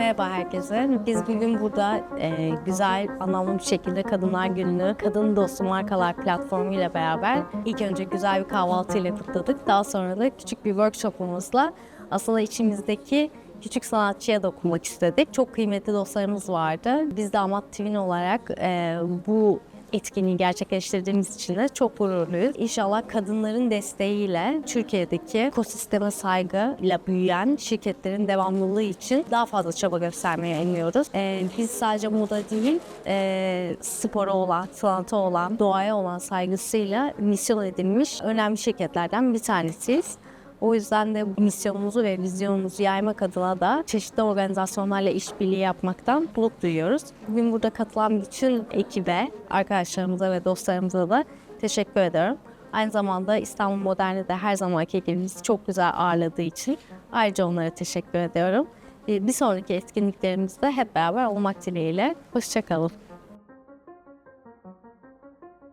Merhaba herkese. Biz bugün burada e, güzel, anlamlı bir şekilde Kadınlar Günü'nü Kadın Dostu Markalar platformu ile beraber ilk önce güzel bir kahvaltı ile kutladık. Daha sonra da küçük bir workshopumuzla aslında içimizdeki küçük sanatçıya dokunmak istedik. Çok kıymetli dostlarımız vardı. Biz de Amat Twin olarak e, bu etkinliği gerçekleştirdiğimiz için de çok gururluyuz. İnşallah kadınların desteğiyle Türkiye'deki ekosisteme saygıyla büyüyen şirketlerin devamlılığı için daha fazla çaba göstermeye emiyoruz. Ee, biz sadece moda değil, e, spora olan, sanata olan, doğaya olan saygısıyla misyon edilmiş önemli şirketlerden bir tanesiyiz. O yüzden de misyonumuzu ve vizyonumuzu yaymak adına da çeşitli organizasyonlarla işbirliği yapmaktan mutluluk duyuyoruz. Bugün burada katılan bütün ekibe, arkadaşlarımıza ve dostlarımıza da teşekkür ediyorum. Aynı zamanda İstanbul Modern'de de her zamanki gibi bizi çok güzel ağırladığı için ayrıca onlara teşekkür ediyorum. Ee, Bir sonraki etkinliklerimizde hep beraber olmak dileğiyle. Hoşçakalın.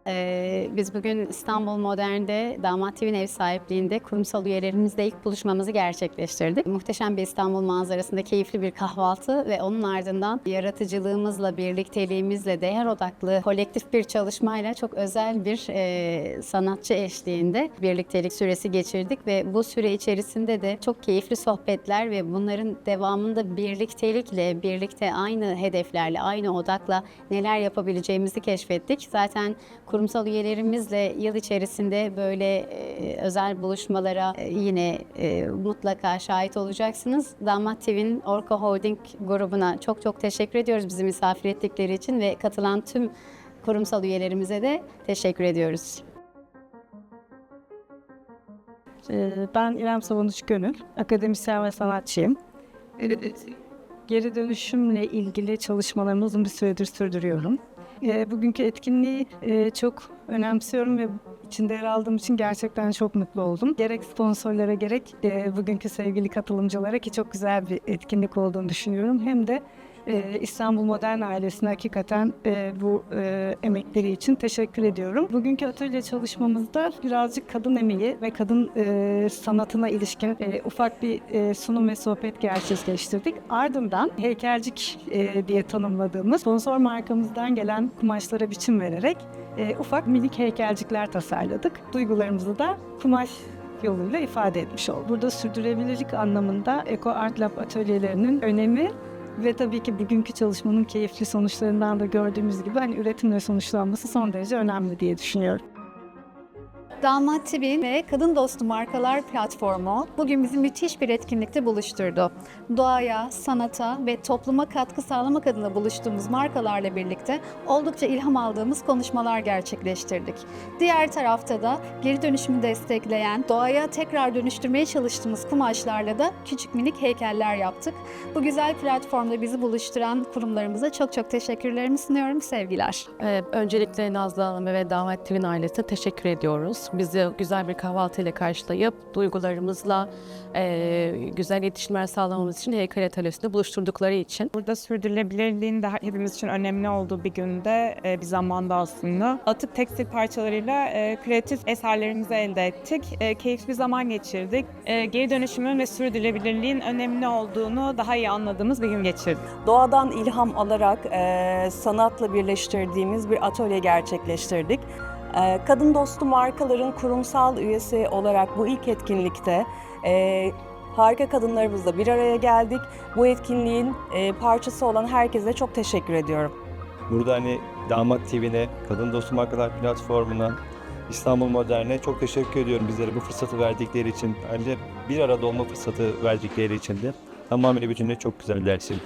Ee, biz bugün İstanbul Modern'de Damat TV'nin ev sahipliğinde kurumsal üyelerimizle ilk buluşmamızı gerçekleştirdik. Muhteşem bir İstanbul manzarasında keyifli bir kahvaltı ve onun ardından yaratıcılığımızla, birlikteliğimizle, değer odaklı kolektif bir çalışmayla çok özel bir e, sanatçı eşliğinde birliktelik süresi geçirdik ve bu süre içerisinde de çok keyifli sohbetler ve bunların devamında birliktelikle, birlikte aynı hedeflerle, aynı odakla neler yapabileceğimizi keşfettik. Zaten kurumsal üyelerimizle yıl içerisinde böyle e, özel buluşmalara e, yine e, mutlaka şahit olacaksınız. Damat TV'nin Orka Holding grubuna çok çok teşekkür ediyoruz bizi misafir ettikleri için ve katılan tüm kurumsal üyelerimize de teşekkür ediyoruz. Ben İrem Savunucu Gönül, akademisyen ve sanatçıyım. Geri dönüşümle ilgili çalışmalarımı uzun bir süredir sürdürüyorum. Ee, Bugünkü etkinliği e, çok önemsiyorum ve içinde yer aldığım için gerçekten çok mutlu oldum. Gerek sponsorlara gerek e, bugünkü sevgili katılımcılara ki çok güzel bir etkinlik olduğunu düşünüyorum. Hem de e, İstanbul Modern ailesine hakikaten e, bu e, emekleri için teşekkür ediyorum. Bugünkü atölye çalışmamızda birazcık kadın emeği ve kadın e, sanatına ilişkin e, ufak bir e, sunum ve sohbet gerçekleştirdik. Ardından heykelcik e, diye tanımladığımız sponsor markamızdan gelen kumaşlara biçim vererek e, ufak minik heykelcikler tasarladık. Duygularımızı da kumaş yoluyla ifade etmiş olduk. Burada sürdürülebilirlik anlamında Eco Art Lab atölyelerinin önemi ve tabii ki bugünkü çalışmanın keyifli sonuçlarından da gördüğümüz gibi hani üretimle sonuçlanması son derece önemli diye düşünüyorum. Damat TV ve Kadın Dostu Markalar Platformu bugün bizi müthiş bir etkinlikte buluşturdu. Doğaya, sanata ve topluma katkı sağlamak adına buluştuğumuz markalarla birlikte oldukça ilham aldığımız konuşmalar gerçekleştirdik. Diğer tarafta da geri dönüşümü destekleyen, doğaya tekrar dönüştürmeye çalıştığımız kumaşlarla da küçük minik heykeller yaptık. Bu güzel platformda bizi buluşturan kurumlarımıza çok çok teşekkürlerimi sunuyorum. Sevgiler. Ee, öncelikle Nazlı Hanım'a ve Damat TV'nin ailesine teşekkür ediyoruz. Bizi güzel bir kahvaltıyla karşılayıp duygularımızla e, güzel iletişimler sağlamamız için heykel atölyesinde buluşturdukları için. Burada sürdürülebilirliğin de hepimiz için önemli olduğu bir günde, e, bir zamanda aslında. Atık tekstil parçalarıyla e, kreatif eserlerimizi elde ettik. E, keyifli bir zaman geçirdik. E, geri dönüşümün ve sürdürülebilirliğin önemli olduğunu daha iyi anladığımız bir gün geçirdik. doğadan ilham alarak e, sanatla birleştirdiğimiz bir atölye gerçekleştirdik. E, kadın dostu markaların kurumsal üyesi olarak bu ilk etkinlikte e, harika kadınlarımızla bir araya geldik. Bu etkinliğin e, parçası olan herkese çok teşekkür ediyorum. Burada hani Damat TV'ne, Kadın Dostu Markalar Platformu'na, İstanbul Modern'e çok teşekkür ediyorum bizlere bu fırsatı verdikleri için. Bence bir arada olma fırsatı verdikleri için de tamamıyla bütünüyle çok güzel dersim.